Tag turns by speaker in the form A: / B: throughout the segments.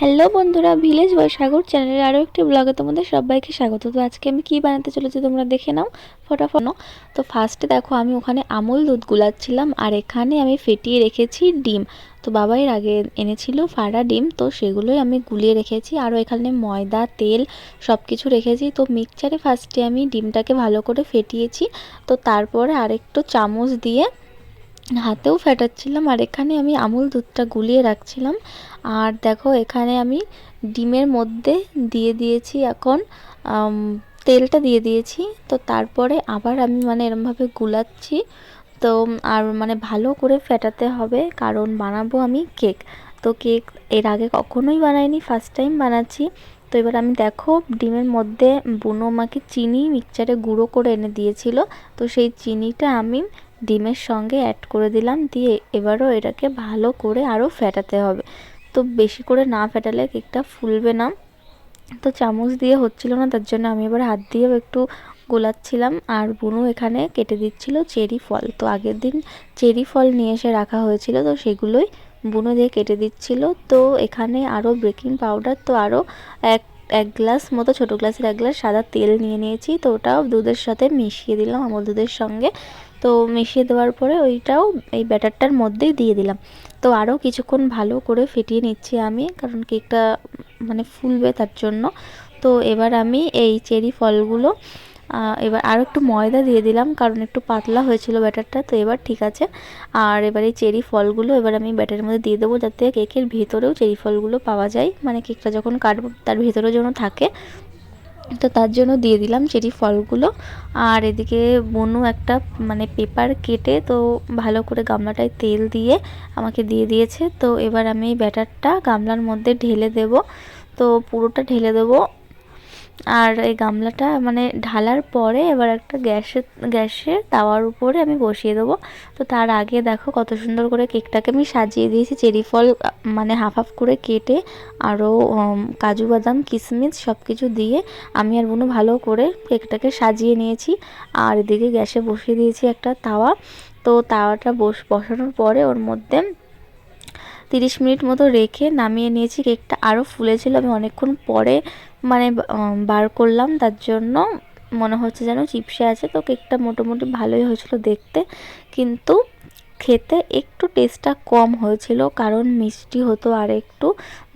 A: Hello বন্ধুরা, village বয় সাগর চ্যানেলের আরও একটি ব্লগে তোমাদের সবাইকে স্বাগত। তো আজকে আমি কি বানাতে চলেছি তোমরা দেখে নাও, ফটাফট। তো ফার্স্টে দেখো, আমি ওখানে আমুল দুধ গুলাচ্ছিলাম আর এখানে আমি ফেটিয়ে রেখেছি ডিম। তো বাবা এর আগে এনেছিল ফাড়া ডিম, তো সেগুলোই আমি গুলিয়ে রেখেছি। আরও এখানে ময়দা, তেল সব কিছু রেখেছি। তো মিক্সচারে ফার্স্টে আমি ডিমটাকে ভালো করে ফেটিয়েছি। তো তারপরে আরেকটু চামচ দিয়ে হাতেও ফেটাচ্ছিলাম আর এখানে আমি আমুল দুধটা গুলিয়ে রাখছিলাম। আর দেখো, এখানে আমি ডিমের মধ্যে দিয়ে দিয়েছি এখন তেলটা দিয়ে দিয়েছি। তো তারপরে আবার আমি মানে এরমভাবে গুলাচ্ছি। তো, আর মানে ভালো করে ফেটাতে হবে, কারণ বানাবো আমি কেক। তো কেক এর আগে কখনোই বানাইনি ফার্স্ট টাইম বানাচ্ছি। তো এবার আমি দেখো, ডিমের মধ্যে বুনো মাকে চিনি মিক্সচারে গুঁড়ো করে এনে দিয়েছিল। তো সেই চিনিটা আমি ডিমের সঙ্গে অ্যাড করে দিলাম, দিয়ে এবারও এটাকে ভালো করে আরও ফেটাতে হবে। তো বেশি করে না ফেটালে কেকটা ফুলবে না। তো চামচ দিয়ে হচ্ছিল না, তার জন্য আমি এবার হাত দিয়েও একটু গোলাচ্ছিলাম। আর বুনু এখানে কেটে দিচ্ছিল চেরি ফল। তো আগের দিন চেরি ফল নিয়ে এসে রাখা হয়েছিল, তো সেগুলোই বুনো দিয়ে কেটে দিচ্ছিল। তো এখানে আরও বেকিং পাউডার, তো আরও এক এক গ্লাস মতো, ছোটো গ্লাসের এক গ্লাস সাদা তেল নিয়ে নিয়েছি। তো ওটাও দুধের সাথে মিশিয়ে দিলাম আমল দুধের সঙ্গে। তো মিশিয়ে দেওয়ার পরে ওইটাও এই ব্যাটারটার মধ্যেই দিয়ে দিলাম। তো আরও কিছুক্ষণ ভালো করে ফেটিয়ে নিচ্ছি আমি, কারণ কেকটা মানে ফুলবে তার জন্য। তো এবার আমি এই চেরি ফলগুলো এবার আরও একটু ময়দা দিয়ে দিলাম, কারণ একটু পাতলা হয়েছিল ব্যাটারটা, তো এবার ঠিক আছে। আর এবার এই চেরি ফলগুলো এবার আমি ব্যাটারের মধ্যে দিয়ে দেবো, যাতে কেকের ভেতরেও চেরি ফলগুলো পাওয়া যায়। মানে কেকটা যখন কাটবো, তার ভেতরেও যেন থাকে। তো তার জন্য দিয়ে দিলাম চেরি ফলগুলো। আর এদিকে বনু একটা মানে পেপার কেটে তো ভালো করে গামলাটায় তেল দিয়ে আমাকে দিয়ে দিয়েছে। তো এবার আমি ব্যাটারটা গামলার মধ্যে ঢেলে দেব। তো পুরোটা ঢেলে দেবো। আর এই গামলাটা মানে ঢালার পরে এবার একটা গ্যাসের গ্যাসের তাওয়ার উপরে আমি বসিয়ে দেবো। তো তার আগে দেখো কত সুন্দর করে কেকটাকে আমি সাজিয়ে দিয়েছি। চেরি ফল মানে হাফ হাফ করে কেটে আরও কাজু বাদাম কিশমিশ সব কিছু দিয়ে আমি আর বোনও ভালো করে কেকটাকে সাজিয়ে নিয়েছি। আর এদিকে গ্যাসে বসিয়ে দিয়েছি একটা তাওয়া। তো তাওয়াটা বস, বসানোর পরে ওর মধ্যে তিরিশ মিনিট মতো রেখে নামিয়ে নিয়েছি। কেকটা আরও ফুলেছিল। আমি অনেকক্ষণ পরে মানে বার করলাম, তার জন্য মনে হচ্ছে যেন চিপসে আছে। তো কেকটা মোটামুটি ভালোই হয়েছিল দেখতে। কিন্তু খেতে একটু টেস্টটা কম হয়েছিল, কারণ মিষ্টি হতো আর একটু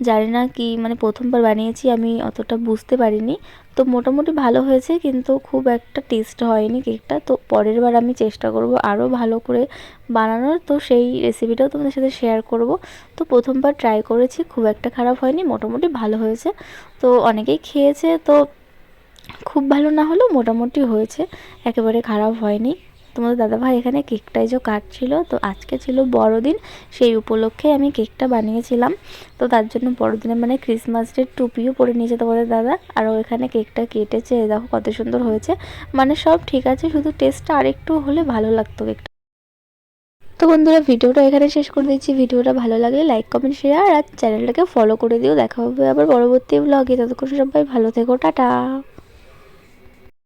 A: জানি না কি মানে প্রথমবার বানিয়েছি, আমি অতটা বুঝতে পারিনি। তো মোটামুটি ভালো হয়েছে, কিন্তু খুব একটা টেস্ট হয়নি কেকটা তো পরের বার আমি চেষ্টা করব আরও ভালো করে বানানোর। তো সেই রেসিপিটাও তোমাদের সাথে শেয়ার করব। তো প্রথমবার ট্রাই করেছি, খুব একটা খারাপ হয়নি, মোটামুটি ভালো হয়েছে। তো অনেকেই খেয়েছে, তো খুব ভালো না হলেও মোটামুটি হয়েছে, একেবারে খারাপ হয়নি। তোমাদের দাদাভাই এখানে কেকটাই যে কাটছিল, তো আজকে ছিল বড়দিন, সেই উপলক্ষে আমি কেকটা বানিয়েছিলাম। তো তার জন্য বড়দিনে মানে ক্রিসমাস ডে টুপিও পরে নিয়েছে তোমাদের দাদা, আর এখানে কেকটা কেটেছে দেখো কত সুন্দর হয়েছে। মানে সব ঠিক আছে, শুধু টেস্টটা আরেকটু হলে ভালো লাগতো কেকটা। তো বন্ধুরা, ভিডিওটা এখানে শেষ করে দিচ্ছি। ভিডিওটা ভালো লাগলে লাইক কমেন্ট শেয়ার আর চ্যানেলটাকে ফলো করে দিও। দেখা হবে আবার পরবর্তী ব্লগে ততক্ষণ সবাই ভালো থেকো, টাটা।